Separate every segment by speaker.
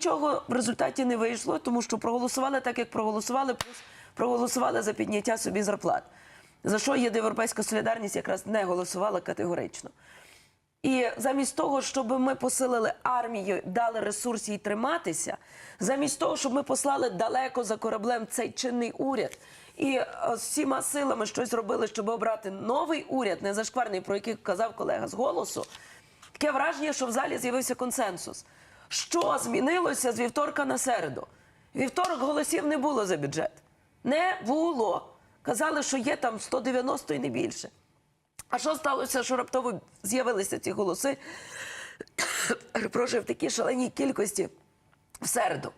Speaker 1: Нічого в результаті не вийшло, тому що проголосували так, як проголосували, плюс проголосували за підняття собі зарплат. За що Європейська солідарність якраз не голосувала категорично. І замість того, щоб ми посилили армію, дали ресурс їй триматися, замість того, щоб ми послали далеко за кораблем цей чинний уряд і е, з всіма силами щось зробили, щоб обрати новий уряд, не зашкварний, про який казав колега з голосу, таке враження, що в залі з'явився консенсус. Що змінилося з вівторка на середу? Вівторок голосів не було за бюджет. Не було. Казали, що є там 190 і не більше. А що сталося, що раптово з'явилися ці голоси? Перепрошую, в такій шаленій кількості в середу.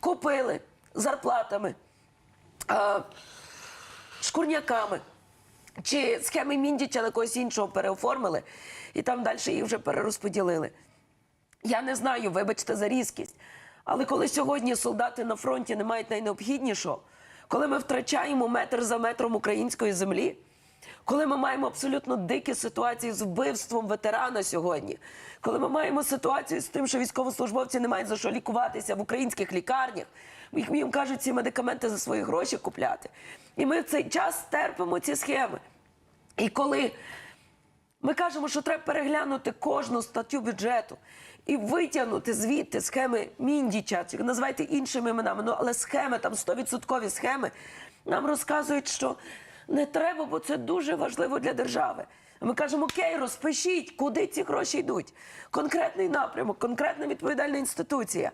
Speaker 1: Купили зарплатами, шкурняками чи схеми Міндіча на когось іншого переоформили, і там далі їх вже перерозподілили. Я не знаю, вибачте за різкість. Але коли сьогодні солдати на фронті не мають найнеобхіднішого, коли ми втрачаємо метр за метром української землі, коли ми маємо абсолютно дикі ситуації з вбивством ветерана сьогодні, коли ми маємо ситуацію з тим, що військовослужбовці не мають за що лікуватися в українських лікарнях, їм кажуть ці медикаменти за свої гроші купляти. І ми в цей час терпимо ці схеми. І коли ми кажемо, що треба переглянути кожну статтю бюджету і витягнути звідти схеми Міндіча, називайте іншими іменами, ну але схеми, там 100% схеми, нам розказують, що не треба, бо це дуже важливо для держави. Ми кажемо, окей, розпишіть, куди ці гроші йдуть. Конкретний напрямок, конкретна відповідальна інституція.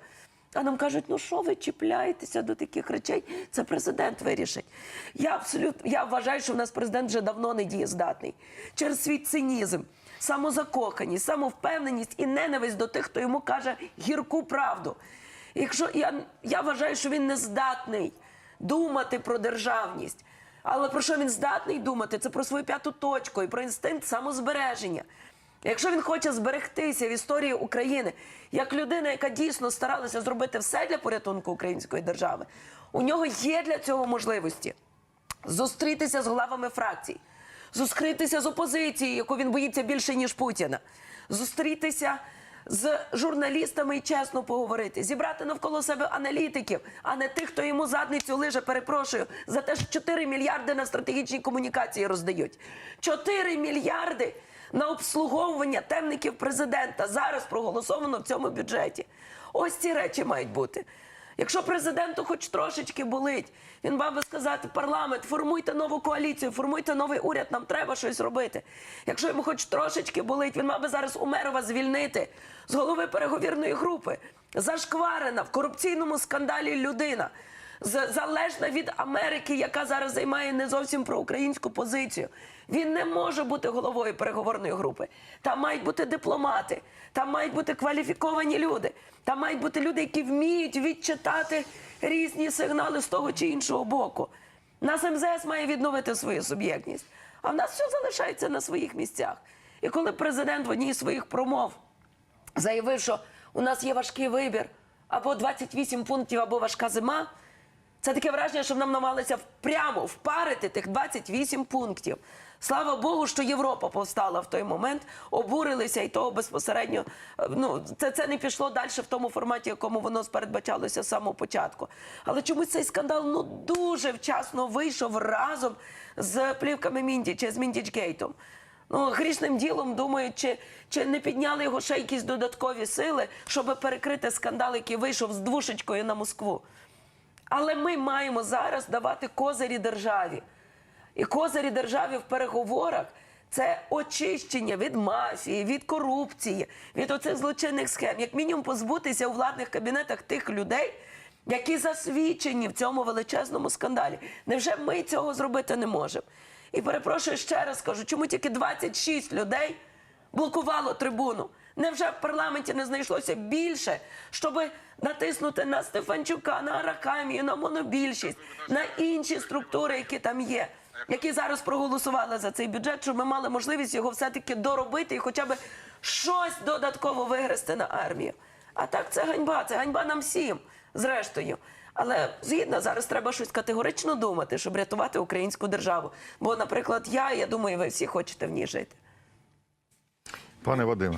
Speaker 1: А нам кажуть, ну що ви чіпляєтеся до таких речей? Це президент вирішить. Я абсолютно я вважаю, що в нас президент вже давно не дієздатний через свій цинізм, самозакоханість, самовпевненість і ненависть до тих, хто йому каже гірку правду. Якщо я, я вважаю, що він не здатний думати про державність. Але про що він здатний думати? Це про свою п'яту точку і про інстинкт самозбереження. Якщо він хоче зберегтися в історії України як людина, яка дійсно старалася зробити все для порятунку української держави, у нього є для цього можливості зустрітися з главами фракцій, зустрітися з опозицією, яку він боїться більше ніж Путіна, зустрітися з журналістами і чесно поговорити, зібрати навколо себе аналітиків, а не тих, хто йому задницю лиже, перепрошую, за те, що 4 мільярди на стратегічні комунікації роздають. 4 мільярди на обслуговування темників президента зараз проголосовано в цьому бюджеті. Ось ці речі мають бути. Якщо президенту хоч трошечки болить, він мав би сказати, парламент, формуйте нову коаліцію, формуйте новий уряд, нам треба щось робити. Якщо йому хоч трошечки болить, він мав би зараз Умерова звільнити з голови переговірної групи. Зашкварена в корупційному скандалі людина, залежна від Америки, яка зараз займає не зовсім проукраїнську позицію. Він не може бути головою переговорної групи. Там мають бути дипломати, там мають бути кваліфіковані люди, там мають бути люди, які вміють відчитати різні сигнали з того чи іншого боку. Нас МЗС має відновити свою суб'єктність, а в нас все залишається на своїх місцях. І коли президент в одній з своїх промов заявив, що у нас є важкий вибір або 28 пунктів, або важка зима. Це таке враження, що нам намагалися прямо впарити тих 28 пунктів. Слава Богу, що Європа повстала в той момент, обурилися і того безпосередньо. е, Ну це, це не пішло далі в тому форматі, якому воно передбачалося з самого початку. Але чомусь цей скандал ну дуже вчасно вийшов разом з плівками Міндіча, з Міндічгейтом. Ну, грішним ділом думають, чи, чи не підняли його ще якісь додаткові сили, щоб перекрити скандал, який вийшов з двушечкою на Москву. Але ми маємо зараз давати козирі державі. І козирі державі в переговорах це очищення від мафії, від корупції, від оцих злочинних схем. Як мінімум позбутися у владних кабінетах тих людей, які засвідчені в цьому величезному скандалі. Невже ми цього зробити не можемо? І перепрошую ще раз кажу, чому тільки 26 людей блокувало трибуну? Невже в парламенті не знайшлося більше, щоб натиснути на Стефанчука, на Арахамію, на монобільшість, на інші структури, які там є, які зараз проголосували за цей бюджет, щоб ми мали можливість його все-таки доробити і хоча б щось додатково вигрести на армію. А так це ганьба, це ганьба нам всім, зрештою. Але згідно зараз треба щось категорично думати, щоб рятувати українську державу. Бо, наприклад, я, я думаю, ви всі хочете в ній жити.
Speaker 2: Пане Вадиме.